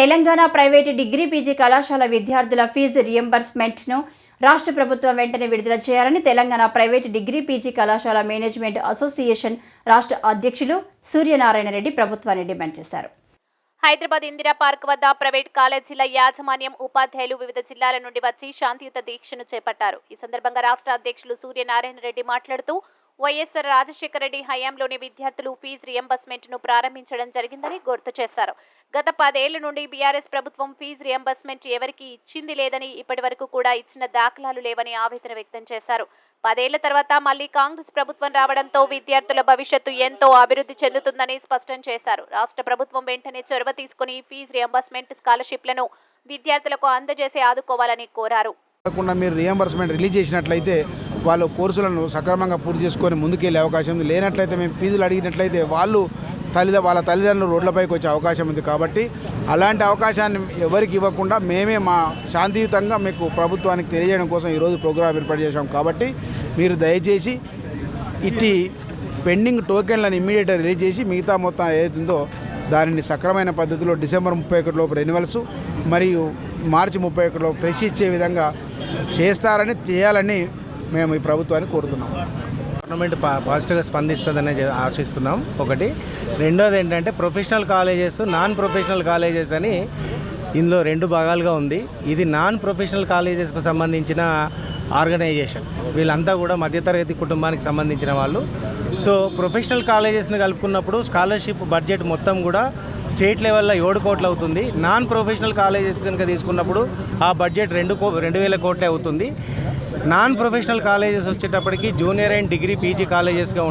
Telangana private degree PG కళాశాల విద్యార్థుల fee రియంబర్స్మెంట్ను రాష్ట్ర ప్రభుత్వం వెంటనే విడుదల చేయాలని తెలంగాణ ప్రైవేటు డిగ్రీ పీజీ కళాశాల మేనేజ్మెంట్ అసోసియేషన్ రాష్ట్ర అధ్యక్షులు సూర్యనారాయణ రెడ్డి ప్రభుత్వాన్ని డిమాండ్ చేశారు. హైదరాబాద్ ఇందిరా పార్క్ వద్ద ప్రైవేట్ కాలేజీల యాజమాన్యం ఉపాధ్యాయులు వివిధ జిల్లాల నుండి వచ్చి శాంతియుత దీక్షను చేపట్టారు. ఈ సందర్భంగా రాష్ట్ర అధ్యక్షులు సూర్యనారాయణ రెడ్డి మాట్లాడుతూ వైఎస్ఆర్ రాజశేఖర రెడ్డి హయాంలోని విద్యార్థులు ఫీజు రియంబర్స్మెంట్ను ప్రారంభించడం జరిగిందని గుర్తు చేశారు. గత పదేళ్ళ నుండి బీఆర్ఎస్ ప్రభుత్వం ఫీజు రియంబర్స్మెంట్ ఎవరికి ఇచ్చింది లేదని ఇప్పటి వరకు కూడా ఇచ్చిన దాఖలాలు లేవని ఆవేదన వ్యక్తం చేశారు. పదేళ్ళ తర్వాత మళ్ళీ కాంగ్రెస్ ప్రభుత్వం రావడంతో విద్యార్థుల భవిష్యత్తు ఎంతో అభివృద్ధి చెందుతుందని స్పష్టం చేశారు. రాష్ట్ర ప్రభుత్వం వెంటనే చొరవ తీసుకుని ఫీజు రియంబర్స్మెంట్ స్కాలర్షిప్లను విద్యార్థులకు అందజేసి ఆదుకోవాలని కోరారు. మీరు రియంబర్స్మెంట్ రిలీజ్ చేసినట్లయితే వాళ్ళు కోర్సులను సక్రమంగా పూర్తి చేసుకొని ముందుకెళ్ళే అవకాశం ఉంది. లేనట్లయితే మేము ఫీజులు అడిగినట్లయితే వాళ్ళు తల్లిద వాళ్ళ తల్లిదండ్రులు రోడ్లపైకి వచ్చే అవకాశం ఉంది కాబట్టి అలాంటి అవకాశాన్ని ఎవరికి ఇవ్వకుండా మేమే మా శాంతియుతంగా మీకు ప్రభుత్వానికి తెలియజేయడం కోసం ఈరోజు ప్రోగ్రాం ఏర్పాటు చేశాం కాబట్టి మీరు దయచేసి ఇట్టి పెండింగ్ టోకెన్లను ఇమ్మీడియట్గా రిలీజ్ చేసి మిగతా మొత్తం ఏదైతుందో దానిని సక్రమైన పద్ధతిలో డిసెంబర్ ముప్పై ఒకటి లోపు రెన్యువల్స్ మరియు మార్చి ముప్పై ఒకటిలో ఫ్రెష్ ఇచ్చే విధంగా చేస్తారని చేయాలని మేము ఈ ప్రభుత్వాన్ని కోరుతున్నాం. గవర్నమెంట్ పా పాజిటివ్గా స్పందిస్తుందనే ఆశిస్తున్నాం. ఒకటి. రెండోది ఏంటంటే professional colleges non professional colleges అని ఇందులో రెండు భాగాలుగా ఉంది. ఇది నాన్ ప్రొఫెషనల్ కాలేజెస్కు సంబంధించిన ఆర్గనైజేషన్ వీళ్ళంతా కూడా మధ్యతరగతి కుటుంబానికి సంబంధించిన వాళ్ళు. సో ప్రొఫెషనల్ కాలేజెస్ని కలుపుకున్నప్పుడు స్కాలర్షిప్ బడ్జెట్ మొత్తం కూడా స్టేట్ లెవెల్లో ఏడు కోట్లు అవుతుంది. నాన్ ప్రొఫెషనల్ కాలేజెస్ కనుక తీసుకున్నప్పుడు ఆ బడ్జెట్ రెండు కో రెండు వేల కోట్లే అవుతుంది. నాన్ ప్రొఫెషనల్ కాలేజెస్ వచ్చేటప్పటికి జూనియర్ అండ్ డిగ్రీ పీజీ కాలేజెస్గా